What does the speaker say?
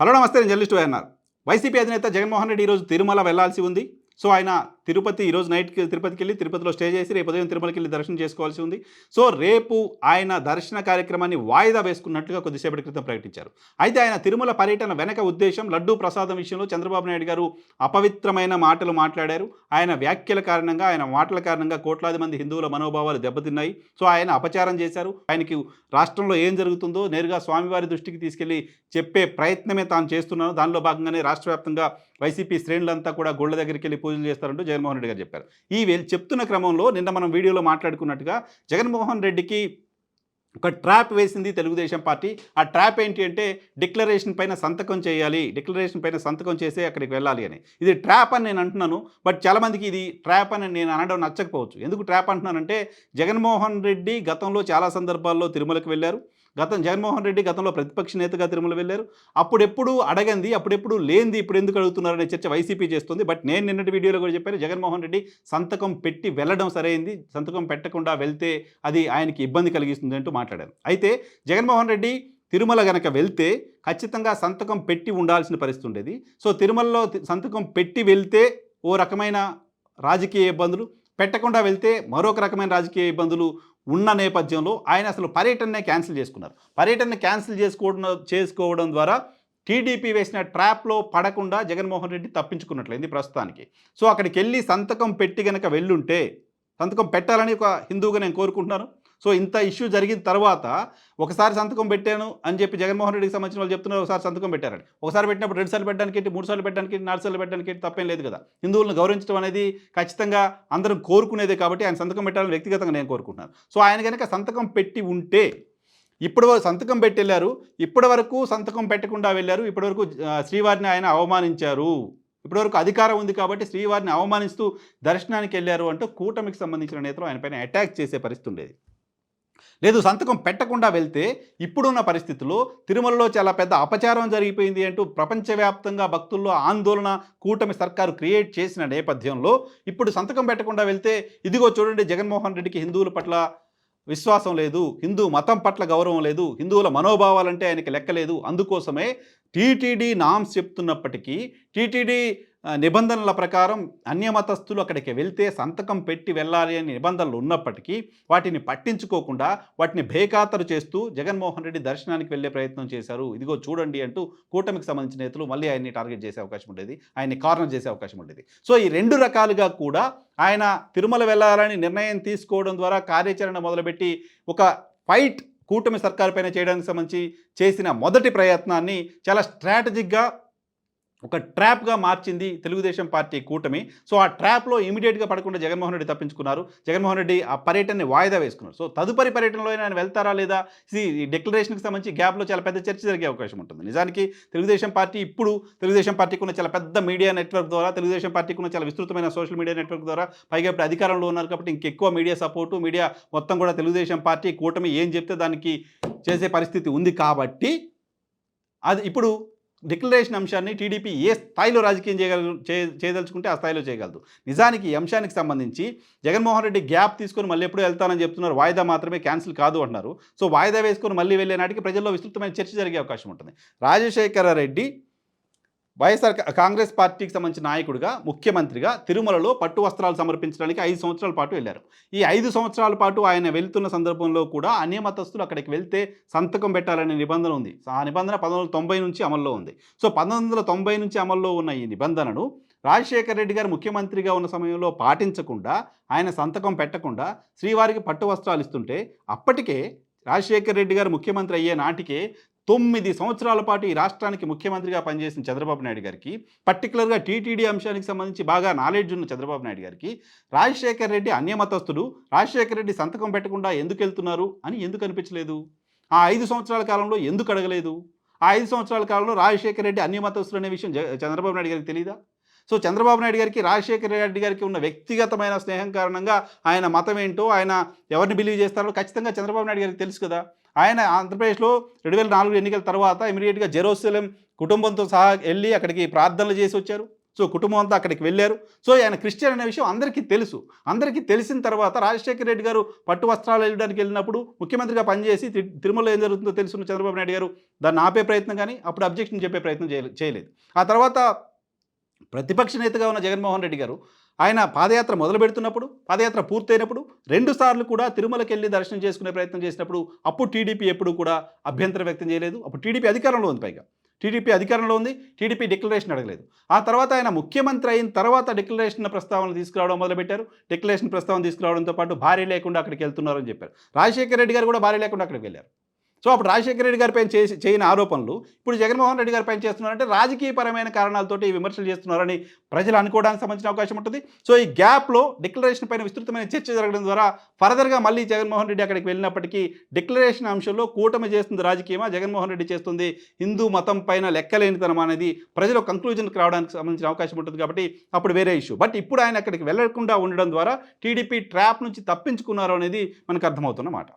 Hello నమస్తే నేను journalist అన్నారు వైసీపీ అధినేత జగన్మోహన్ రెడ్డి ఈరోజు తిరుమల వెళ్ళాల్సి ఉంది. సో ఆయన తిరుపతి ఈరోజు నైట్కి తిరుపతికి వెళ్ళి తిరుపతిలో స్టే చేసి రేపు ఉదయం తిరుమలకి వెళ్ళి దర్శనం చేసుకోవాల్సి ఉంది. సో రేపు ఆయన దర్శన కార్యక్రమాన్ని వాయిదా వేసుకున్నట్లుగా కొద్దిసేపటి క్రితం ప్రకటించారు. అయితే ఆయన తిరుమల పర్యటన వెనక ఉద్దేశం లడ్డూ ప్రసాదం విషయంలో చంద్రబాబు నాయుడు గారు అపవిత్రమైన మాటలు మాట్లాడారు. ఆయన వ్యాఖ్యల కారణంగా ఆయన మాటల కారణంగా కోట్లాది మంది హిందువుల మనోభావాలు దెబ్బతిన్నాయి. సో ఆయన అపచారం చేశారు. ఆయనకి రాష్ట్రంలో ఏం జరుగుతుందో నేరుగా స్వామివారి దృష్టికి తీసుకెళ్ళి చెప్పే ప్రయత్నమే తాను చేస్తున్నాను. దానిలో భాగంగానే రాష్ట్ర వ్యాప్తంగా వైసీపీ శ్రేణులంతా కూడా గుళ్ళ దగ్గరికి వెళ్ళి పూజలు చేస్తారంటూ జగన్మోహన్ రెడ్డి గారు చెప్పారు. ఈ వీళ్ళు చెప్తున్న క్రమంలో నిన్న మనం వీడియోలో మాట్లాడుకున్నట్టుగా జగన్మోహన్ రెడ్డికి ఒక ట్రాప్ వేసింది తెలుగుదేశం పార్టీ. ఆ ట్రాప్ ఏంటి అంటే డిక్లరేషన్ పైన సంతకం చేయాలి డిక్లరేషన్ పైన సంతకం చేసే అక్కడికి వెళ్ళాలి అని. ఇది ట్రాప్ అని నేను అంటున్నాను బట్ చాలామందికి ఇది ట్రాప్ అని నేను అనడం నచ్చకపోవచ్చు. ఎందుకు ట్రాప్ అంటున్నానంటే జగన్మోహన్ రెడ్డి గతంలో చాలా సందర్భాల్లో తిరుమలకు వెళ్ళారు. గతం జగన్మోహన్ రెడ్డి గతంలో ప్రతిపక్ష నేతగా తిరుమల వెళ్ళారు. అప్పుడెప్పుడు అడగంది అప్పుడెప్పుడు లేనిది ఇప్పుడు ఎందుకు అడుగుతున్నారనే చర్చ వైసీపీ చేస్తుంది. బట్ నేను నిన్నటి వీడియోలో కూడా చెప్పాను జగన్మోహన్ రెడ్డి సంతకం పెట్టి వెళ్ళడం సరైంది సంతకం పెట్టకుండా వెళ్తే అది ఆయనకి ఇబ్బంది కలిగిస్తుంది అంటూ మాట్లాడారు అయితే జగన్మోహన్ రెడ్డి తిరుమల గనక వెళ్తే ఖచ్చితంగా సంతకం పెట్టి ఉండాల్సిన పరిస్థితి ఉండేది. సో తిరుమలలో సంతకం పెట్టి వెళ్తే ఓ రకమైన రాజకీయ ఇబ్బందులు పెట్టకుండా వెళ్తే మరొక రకమైన రాజకీయ ఇబ్బందులు ఉన్న నేపథ్యంలో ఆయన అసలు పర్యటననే క్యాన్సిల్ చేసుకున్నారు. పర్యటన క్యాన్సిల్ చేసుకోవడం చేసుకోవడం ద్వారా టీడీపీ వేసిన ట్రాప్లో పడకుండా జగన్మోహన్ రెడ్డి తప్పించుకున్నట్లయింది ప్రస్తుతానికి. సో అక్కడికి వెళ్ళి సంతకం పెట్టి గనక వెళ్ళుంటే సంతకం పెట్టాలని ఒక హిందువుగా నేను కోరుకుంటున్నాను. సో ఇంత ఇష్యూ జరిగిన తర్వాత ఒకసారి సంతకం పెట్టాను అని చెప్పి జగన్మోహన్ రెడ్డికి సంబంధించిన వాళ్ళు చెప్తున్నారు ఒకసారి సంతకం పెట్టారని. ఒకసారి పెట్టినప్పుడు రెండు సార్లు పెట్టడానికి మూడు సార్లు పెట్టడానికి నాలుగు సార్లు పెట్టడానికి తప్పేం లేదు కదా. హిందువులను గౌరవించడం అనేది ఖచ్చితంగా అందరం కోరుకునేదే కాబట్టి ఆయన సంతకం పెట్టాలని వ్యక్తిగతంగా నేను కోరుకుంటున్నాను. సో ఆయన కనుక సంతకం పెట్టి ఉంటే ఇప్పుడు వరకు సంతకం పెట్టి వెళ్ళారు ఇప్పటి వరకు సంతకం పెట్టకుండా వెళ్ళారు ఇప్పటి వరకు శ్రీవారిని ఆయన అవమానించారు. ఇప్పటివరకు అధికారం ఉంది కాబట్టి శ్రీవారిని అవమానిస్తూ దర్శనానికి వెళ్ళారు అంటూ కూటమికి సంబంధించిన నేతలు ఆయన పైన అటాక్ చేసే పరిస్థితి ఉండేది. లేదు సంతకం పెట్టకుండా వెళ్తే ఇప్పుడున్న పరిస్థితుల్లో తిరుమలలో చాలా పెద్ద అపచారం జరిగిపోయింది అంటూ ప్రపంచవ్యాప్తంగా భక్తుల్లో ఆందోళన కూటమి సర్కారు క్రియేట్ చేసిన నేపథ్యంలో ఇప్పుడు సంతకం పెట్టకుండా వెళ్తే ఇదిగో చూడండి జగన్మోహన్ రెడ్డికి హిందువుల పట్ల విశ్వాసం లేదు హిందూ మతం పట్ల గౌరవం లేదు హిందువుల మనోభావాలంటే ఆయనకి లెక్కలేదు అందుకోసమే టీటీడీ నామ్స్ చెప్తున్నప్పటికీ టీటీడీ నిబంధనల ప్రకారం అన్యమతస్థులు అక్కడికి వెళ్తే సంతకం పెట్టి వెళ్ళాలి అనే నిబంధనలు ఉన్నప్పటికీ వాటిని పట్టించుకోకుండా వాటిని బేఖాతరు చేస్తూ జగన్మోహన్ రెడ్డి దర్శనానికి వెళ్ళే ప్రయత్నం చేశారు. ఇదిగో చూడండి అంటూ కూటమికి సంబంధించిన నేతలు మళ్ళీ ఆయన్ని టార్గెట్ చేసే అవకాశం ఉండేది. ఆయన్ని కార్నర్ చేసే అవకాశం ఉండేది. సో ఈ రెండు రకాలుగా కూడా ఆయన తిరుమల వెళ్ళాలని నిర్ణయం తీసుకోవడం ద్వారా కార్యాచరణ మొదలుపెట్టి ఒక ఫైట్ కూటమి సర్కారు పైన చేయడానికి సంబంధించి చేసిన మొదటి ప్రయత్నాన్ని చాలా స్ట్రాటజిక్గా ఒక ట్రాప్గా మార్చింది తెలుగుదేశం పార్టీ కూటమి. సో ఆ ట్రాప్లో ఇమీడియట్గా పడకుండా జగన్మోహన్ రెడ్డి తప్పించుకున్నారు. జగన్మోహన్ రెడ్డి ఆ పర్యటనని వాయిదా వేసుకున్నారు. సో తదుపరి పర్యటనలో ఆయన వెళ్తారా లేదా? ఈ డిక్లరేషన్కి సంబంధించి గ్యాప్లో చాలా పెద్ద చర్చ జరిగే అవకాశం ఉంటుంది. నిజానికి తెలుగుదేశం పార్టీ ఇప్పుడు తెలుగుదేశం పార్టీకి ఉన్న చాలా పెద్ద మీడియా నెట్వర్క్ ద్వారా తెలుగుదేశం పార్టీకి ఉన్న చాలా విస్తృతమైన సోషల్ మీడియా నెట్వర్క్ ద్వారా పైగా ఇప్పుడు అధికారంలో ఉన్నారు కాబట్టి ఇంకెక్కువ మీడియా సపోర్టు మీడియా మొత్తం కూడా తెలుగుదేశం పార్టీ కూటమి ఏం చెప్తే దానికి చేసే పరిస్థితి ఉంది కాబట్టి అది ఇప్పుడు డిక్లరేషన్ అంశాన్ని టీడీపీ ఏ స్థాయిలో రాజకీయం చేయగల చే- చేయదలుచుకుంటే ఆ స్థాయిలో చేయగలదు. నిజానికి ఈ అంశానికి సంబంధించి జగన్మోహన్ రెడ్డి గ్యాప్ తీసుకొని మళ్ళీ ఎప్పుడూ వెళ్తానని చెప్తున్నారు. వాయిదా మాత్రమే క్యాన్సిల్ కాదు అంటున్నారు. సో వాయిదా వేసుకొని మళ్ళీ వెళ్ళే నాటికి ప్రజల్లో విస్తృతమైన చర్చ జరిగే అవకాశం ఉంటుంది. రాజశేఖర రెడ్డి వైఎస్ఆర్ కాంగ్రెస్ పార్టీకి సంబంధించిన నాయకుడిగా ముఖ్యమంత్రిగా తిరుమలలో పట్టు వస్త్రాలు సమర్పించడానికి ఐదు సంవత్సరాల పాటు వెళ్ళారు. ఈ ఐదు సంవత్సరాల పాటు ఆయన వెళ్తున్న సందర్భంలో కూడా అన్యమతస్తులు అక్కడికి వెళ్తే సంతకం పెట్టాలనే నిబంధన ఉంది. ఆ నిబంధన పంతొమ్మిది తొంభై నుంచి అమల్లో ఉంది. సో పంతొమ్మిది వందల తొంభై నుంచి అమల్లో ఉన్న ఈ నిబంధనను రాజశేఖర రెడ్డి గారు ముఖ్యమంత్రిగా ఉన్న సమయంలో పాటించకుండా ఆయన సంతకం పెట్టకుండా శ్రీవారికి పట్టు వస్త్రాలు ఇస్తుంటే అప్పటికే రాజశేఖర రెడ్డి గారు ముఖ్యమంత్రి అయ్యే నాటికే తొమ్మిది సంవత్సరాల పాటు ఈ రాష్ట్రానికి ముఖ్యమంత్రిగా పనిచేసిన చంద్రబాబు నాయుడు గారికి పర్టికులర్గా టీటీడీ అంశానికి సంబంధించి బాగా నాలెడ్జ్ ఉన్న చంద్రబాబు నాయుడు గారికి రాజశేఖర్ రెడ్డి అన్యమతస్థుడు. రాజశేఖర్ రెడ్డి సంతకం పెట్టకుండా ఎందుకు వెళ్తున్నారు అని ఎందుకు అనిపించలేదు? ఆ ఐదు సంవత్సరాల కాలంలో ఎందుకు అడగలేదు? ఆ ఐదు సంవత్సరాల కాలంలో రాజశేఖర రెడ్డి అన్యమతస్తుడు అనే విషయం చంద్రబాబు నాయుడు గారికి తెలియదా సో చంద్రబాబు నాయుడు గారికి రాజశేఖర రెడ్డి గారికి ఉన్న వ్యక్తిగతమైన స్నేహం కారణంగా ఆయన మతం ఏంటో ఆయన ఎవరిని బిలీవ్ చేస్తారో ఖచ్చితంగా చంద్రబాబు నాయుడు గారికి తెలుసు కదా. ఆయన ఆంధ్రప్రదేశ్లో రెండు వేల నాలుగు ఎన్నికల తర్వాత ఇమీడియట్గా జెరూసలేం కుటుంబంతో సహా వెళ్ళి అక్కడికి ప్రార్థనలు చేసి వచ్చారు. సో కుటుంబం అంతా అక్కడికి వెళ్ళారు. సో ఆయన క్రిస్టియన్ అనే విషయం అందరికీ తెలుసు. అందరికీ తెలిసిన తర్వాత రాజశేఖర రెడ్డి గారు పట్టు వస్త్రాలు వెళ్ళడానికి వెళ్ళినప్పుడు ముఖ్యమంత్రిగా పనిచేసి తి- ఏం జరుగుతుందో తెలుసున్న చంద్రబాబు నాయుడు గారు దాన్ని ఆపే ప్రయత్నం కానీ అప్పుడు అబ్జెక్షన్ చెప్పే ప్రయత్నం చేయలే- చేయలేదు. ఆ తర్వాత ప్రతిపక్ష నేతగా ఉన్న జగన్మోహన్ రెడ్డి గారు ఆయన పాదయాత్ర మొదలు పెడుతున్నప్పుడు పాదయాత్ర పూర్తయినప్పుడు రెండు సార్లు కూడా తిరుమలకి వెళ్ళి దర్శనం చేసుకునే ప్రయత్నం చేసినప్పుడు అప్పుడు టీడీపీ ఎప్పుడు కూడా అభ్యంతరం వ్యక్తం చేయలేదు. అప్పుడు టీడీపీ అధికారంలో ఉంది పైగా. టీడీపీ అధికారంలో ఉంది టీడీపీ డిక్లరేషన్ అడగలేదు. ఆ తర్వాత ఆయన ముఖ్యమంత్రి అయిన తర్వాత డిక్లరేషన్ ప్రస్తావన తీసుకురావడం మొదలుపెట్టారు. డిక్లరేషన్ ప్రస్తావన తీసుకురావడంతో పాటు భార్య లేకుండా అక్కడికి వెళ్తున్నారని చెప్పారు. రాజశేఖర రెడ్డి గారు కూడా భార్య లేకుండా అక్కడికి వెళ్ళారు. సో అప్పుడు రాజశేఖర రెడ్డి గారిపై చేసి చేయని ఆరోపణలు ఇప్పుడు జగన్మోహన్ రెడ్డి గారిపై చేస్తున్నారంటే రాజకీయపరమైన కారణాలతోటి ఈ విమర్శలు చేస్తున్నారని ప్రజలు అనుకోవడానికి సంబంధించిన అవకాశం ఉంటుంది. సో ఈ గ్యాప్లో డిక్లరేషన్ పైన విస్తృతమైన చర్చ జరగడం ద్వారా ఫర్దర్గా మళ్ళీ జగన్మోహన్ రెడ్డి అక్కడికి వెళ్ళినప్పటికీ డిక్లరేషన్ అంశంలో కూటమి చేస్తుంది రాజకీయమా జగన్మోహన్ రెడ్డి చేస్తుంది హిందూ మతం పైన లెక్కలేనితనం అనేది ప్రజలు కంక్లూజన్కి రావడానికి సంబంధించిన అవకాశం ఉంటుంది కాబట్టి అప్పుడు వేరే ఇష్యూ బట్ ఇప్పుడు ఆయన అక్కడికి వెళ్ళకుండా ఉండడం ద్వారా టీడీపీ ట్రాప్ నుంచి తప్పించుకున్నారు అనేది మనకు అర్థమవుతున్నమాట